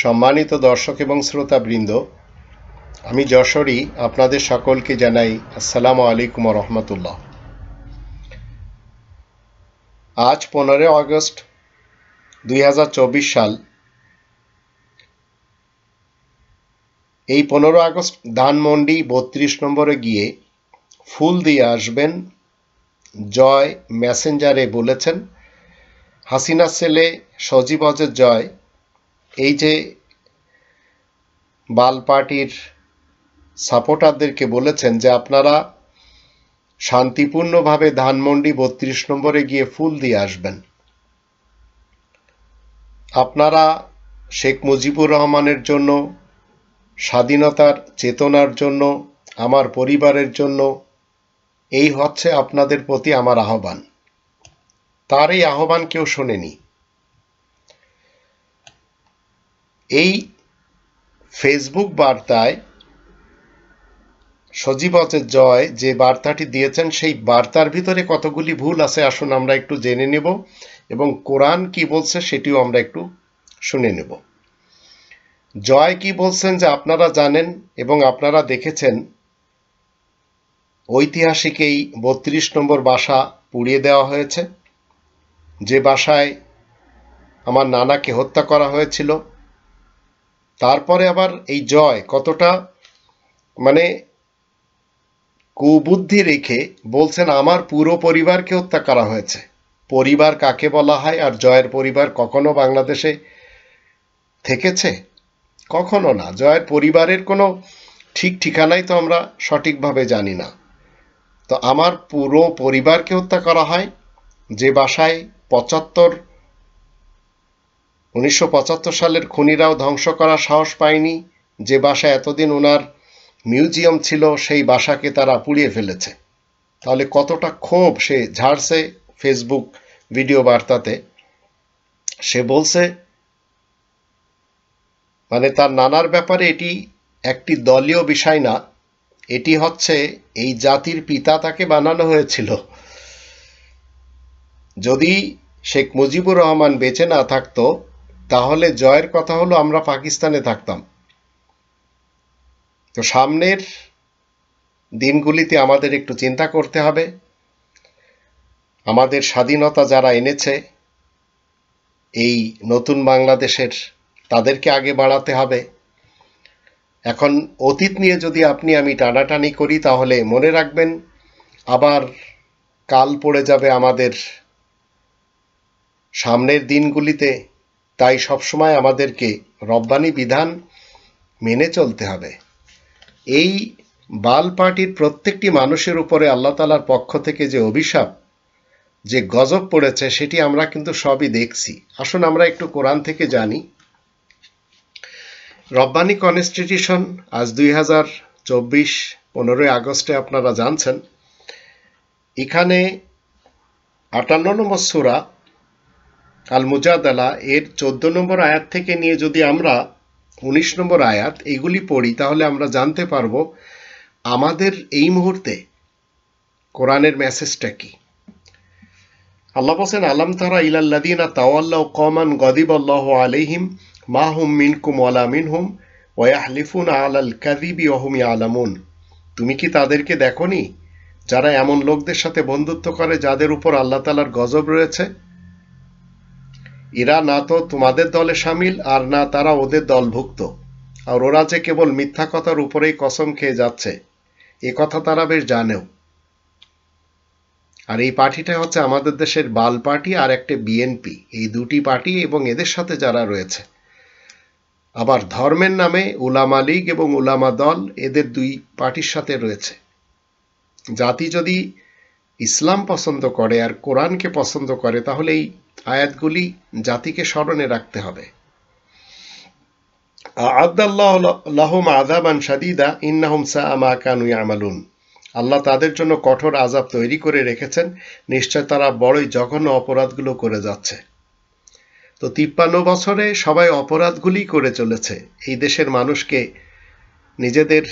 সম্মানিত দর্শক এবং শ্রোতাবৃন্দ, আমি যশোরী, আপনাদের সকলকে জানাই আসসালামু আলাইকুম রহমতুল্লাহ। আজ পনেরোই আগস্ট দুই হাজার চব্বিশ সাল। এই পনেরো আগস্ট ধানমন্ডি বত্রিশ নম্বরে গিয়ে ফুল দিয়ে আসবেন জয় মেসেঞ্জারে বলেছেন। হাসিনা ছেলে সজীব অজের জয় এই যে বাল পার্টির সাপোর্টারদেরকে বলেছেন যে আপনারা শান্তিপূর্ণভাবে ধানমন্ডি বত্রিশ নম্বরে গিয়ে ফুল দিয়ে আসবেন। আপনারা শেখ মুজিবুর রহমানের জন্য, স্বাধীনতার চেতনার জন্য, আমার পরিবারের জন্য এই হচ্ছে আপনাদের প্রতি আমার আহ্বান। তার এই আহ্বান কেউ শোনেনি। এই ফেসবুক বার্তায় সজীবতের জয় যে বার্তাটি দিয়েছেন, সেই বার্তার ভিতরে কতগুলি ভুল আছে আসুন আমরা একটু জেনে নেব এবং কোরআন কি বলছে সেটিও আমরা একটু শুনে নেব। জয় কি বলছেন যে আপনারা জানেন এবং আপনারা দেখেছেন, ঐতিহাসিক এই বত্রিশ নম্বর বাসা পুড়িয়ে দেওয়া হয়েছে। যে বাসায় আমার নানাকে হত্যা করা হয়েছিল তারপরে আবার এই জয় কতটা মানে কুবুদ্ধি রেখে বলছেন, আমার পুরো পরিবারকে হত্যা করা হয়েছে। পরিবার কাকে বলা হয় আর জয়ের পরিবার কখনো বাংলাদেশে থেকেছে? কখনো না। জয়ের পরিবারের কোনো ঠিক ঠিকানাই তো আমরা সঠিকভাবে জানি না। তো আমার পুরো পরিবারকে হত্যা করা হয় যে বাসায় পঁচাত্তর উনিশশো পঁচাত্তর সালের খুনিরাও ধ্বংস করার সাহস পায়নি। যে বাসা এতদিন ওনার মিউজিয়াম ছিল, সেই বাসাকে তারা পুড়িয়ে ফেলেছে। তাহলে কতটা ক্ষোভ সে ঝাড়ছে ফেসবুক ভিডিও বার্তাতে। সে বলছে মানে তার নানার ব্যাপারে এটি একটি দলীয় বিষয় না, এটি হচ্ছে এই জাতির পিতা তাকে বানানো হয়েছিল। যদি শেখ মুজিবুর রহমান বেঁচে না থাকতো তাহলে জয়ের কথা হলো আমরা পাকিস্তানে থাকতাম। তো সামনের দিনগুলিতে আমাদের একটু চিন্তা করতে হবে। আমাদের স্বাধীনতা যারা এনেছে, এই নতুন বাংলাদেশের তাদেরকে আগে বাড়াতে হবে। এখন অতীত নিয়ে যদি আপনি আমি টানাটানি করি, তাহলে মনে রাখবেন আবার কাল পড়ে যাবে আমাদের সামনের দিনগুলিতে। তাই সবসময় আমাদেরকে রব্বানি বিধান মেনে চলতে হবে। এই বাল পার্টির প্রত্যেকটি মানুষের উপরে আল্লাহ তালার পক্ষ থেকে যে অভিশাপ, যে গজব পড়েছে, সেটি আমরা কিন্তু সবই দেখছি। আসুন আমরা একটু কোরআন থেকে জানি। রব্বানি কনস্টিটিউশন আজ দুই হাজার চব্বিশ পনেরোই আগস্টে আপনারা জানছেন। এখানে আটান্ন নম্বর সুরা আল মুজাদালা এর চোদ্দ নম্বর আয়াত থেকে নিয়ে যদি আমরা উনিশ নম্বর আয়াত এগুলি পড়ি, তাহলে আমরা জানতে পারব আমাদের এই মুহূর্তে কোরআনের মেসেজটা কি। আল্লাহ বলছেন, আলম তারা ইলাল্লাদিনা তাওয়াল্লাহ কমান গদিব আল্লাহ আলাইহিম মা হুম মিনকুম ওয়ালা মিনহুম ওয়াহলিফুন আলাল কাদিবি অহুমি আলামুন তুমি কি তাদেরকে দেখনি? যারা এমন লোকদের সাথে বন্ধুত্ব করে যাদের উপর আল্লাহ তালার গজব রয়েছে? এরা না তো তোমাদের দলে সামিল আর না তারা ওদের দলভুক্ত। আর ওরা যে কেবল মিথ্যা কথার উপরেই কসম খেয়ে যাচ্ছে, এ কথা তারা বেশ জানেও। আর এই পার্টিটা হচ্ছে আমাদের দেশের বাল পার্টি আর একটা বিএনপি। এই দুটি পার্টি এবং এদের সাথে যারা রয়েছে। আবার ধর্মের নামে উলামা লীগ এবং উলামা দল এদের দুই পার্টির সাথে রয়েছে। জাতি যদি ইসলাম পছন্দ করে আর কোরআনকে পছন্দ করে, তাহলে এই আয়াতগুলি জাতিকে স্মরণে রাখতে হবে। আদাল্লাহম আজাবান সাদিদা ইন্নাহুম সা আমা আমালুন আল্লাহ তাদের জন্য কঠোর আজাব তৈরি করে রেখেছেন। নিশ্চয় তারা বড়ই জঘন্য অপরাধগুলো করে যাচ্ছে। তো তিপ্পান্ন বছরে সবাই অপরাধগুলি করে চলেছে। এই দেশের মানুষকে নিজেদের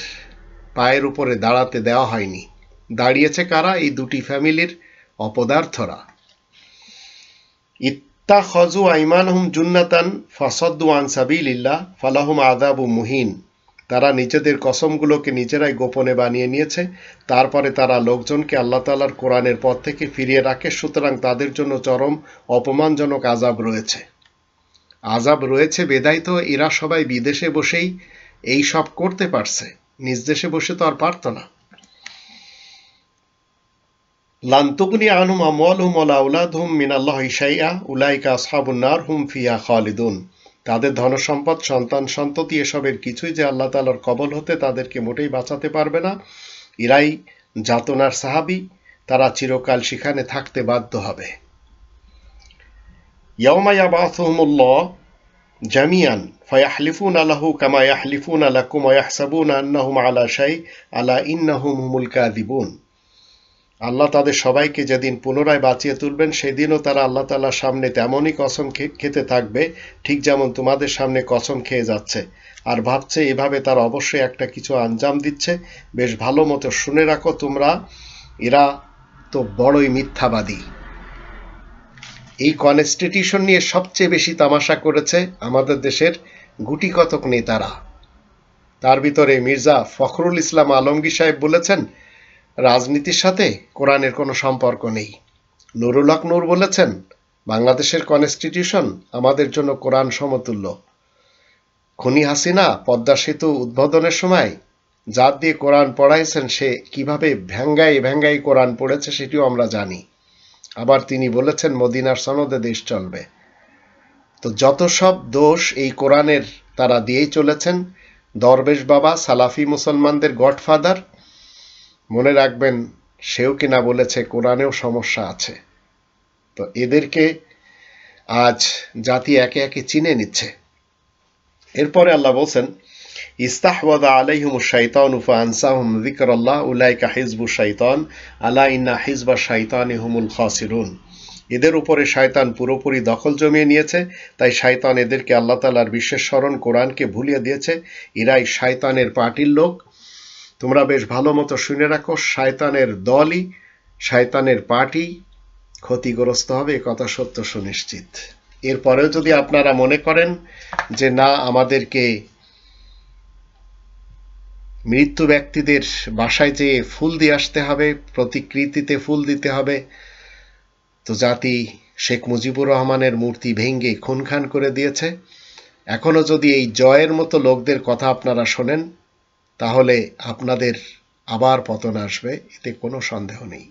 পায়ের উপরে দাঁড়াতে দেওয়া হয়নি। দাঁড়িয়েছে কারা? এই দুটি ফ্যামিলির অপদার্থরা। ইত্তা খজু আইমানহুম জুন্নাতান ফাসদ্দু আন সাবিলিল্লাহ, ফালাহুম আদাবু মুহিন। তারা নিজেদের কসমগুলোকে নিজেরাই গোপনে বানিয়ে নিয়েছে। তারপরে তারা লোকজনকে আল্লাহ তালার কোরআনের পথ থেকে ফিরিয়ে রাখে, সুতরাং তাদের জন্য চরম অপমানজনক আজাব রয়েছে। আজাব রয়েছে বেদায় তো এরা সবাই বিদেশে বসেই এই সব করতে পারছে। নিজ দেশে বসে তো আর পারত না। লান্তুকনি আনহুম আওলাদহুম মিনাল্লাহি উলাইকা হুম ফিহা খালিদুন। তাদের ধনসম্পদ সন্তান সন্ততি এসবের কিছুই যে আল্লাহ তাআলার কবল হতে তাদেরকে মোটেই বাঁচাতে পারবে না। ইরাই যাতনার সাহাবি, তারা চিরকাল সেখানে থাকতে বাধ্য হবে। ইয়াউমা ইয়াবাসুহুমুল্লাহ জামিয়ান ফায়াহলিফুন আলাহু কামা ইয়াহলিফুন লাকুম ওয়া ইয়াহসাবুনা আন্নাহুম আলা শাই, আলা ইন্নাহুম হুমুল কাযিবুন। আল্লাহ তাদের সবাইকে যেদিন পুনরায় বাঁচিয়ে তুলবেন, সেদিনও তারা আল্লাহ তাআলার সামনে তেমনই কসম খেতে থাকবে, ঠিক যেমন তোমাদের সামনে কসম খেয়ে যাচ্ছে। আর ভাবছে, এভাবে তারা অবশ্যই একটা কিছু আঞ্জাম দিচ্ছে। বেশ ভালো মতো শুনে রাখো তোমরা, এরা তো বড়ই মিথ্যাবাদী। এই কনস্টিটিউশন নিয়ে সবচেয়ে বেশি তামাশা করেছে আমাদের দেশের গুটি কতক নেতারা। তার ভিতরে মির্জা ফখরুল ইসলাম আলমগীর সাহেব বলেছেন রাজনীতির সাথে কোরআনের কোনো সম্পর্ক নেই। নুরুল হক নূর বলেছেন, বাংলাদেশের কনস্টিটিউশন আমাদের জন্য কোরআন সমতুল্য। খুনি হাসিনা পদ্মা সেতু উদ্বোধনের সময় যার দিয়ে কোরআন পড়াইছেন, সে কীভাবে ভ্যাঙ্গাই ভ্যাঙ্গাই কোরআন পড়েছে সেটিও আমরা জানি। আবার তিনি বলেছেন, মদিনার সনদে দেশ চলবে। তো যত সব দোষ এই কোরআনের তারা দিয়েই চলেছেন। দরবেশ বাবা, সালাফি মুসলমানদের গডফাদার মনে রাখবেন, সেও কিনা বলেছে, কোরআনেও সমস্যা আছে। তো এদেরকে আজ জাতি একে একে চিনে নিচ্ছে। এরপরে আল্লাহ বলছেন, ইস্তাহওয়াদা আলাইহিম শাইতান উফা আনসাহুম যিকরাল্লাহ, উলাইকা হিজবু শাইতান, আলা ইন্না হিজবা শাইতানি হুমুল খাসিরুন। এদের উপরে শয়তান পুরোপুরি দখল জমিয়ে নিয়েছে, তাই শয়তান এদেরকে আল্লাহ তালার বিশেষ স্মরণ কোরআনকে ভুলিয়ে দিয়েছে। এরাই শয়তানের পার্টির লোক তোমরা বেশ ভালো মতো শুনে রাখো, শয়তানের দলই, শয়তানের পার্টি ক্ষতিগ্রস্ত হবে, এ কথা সত্য সুনিশ্চিত। এরপরেও যদি আপনারা মনে করেন যে না, আমাদেরকে মৃত্যু ব্যক্তিদের বাসায় যেয়ে ফুল দিয়ে আসতে হবে, প্রতিকৃতিতে ফুল দিতে হবে, তো জাতি শেখ মুজিবুর রহমানের মূর্তি ভেঙ্গে খুনখান করে দিয়েছে। এখনও যদি এই জয়ের মতো লোকদের কথা আপনারা শোনেন তাহলে আপনাদের আবার পতন আসবে এতে কোনো সন্দেহ নেই।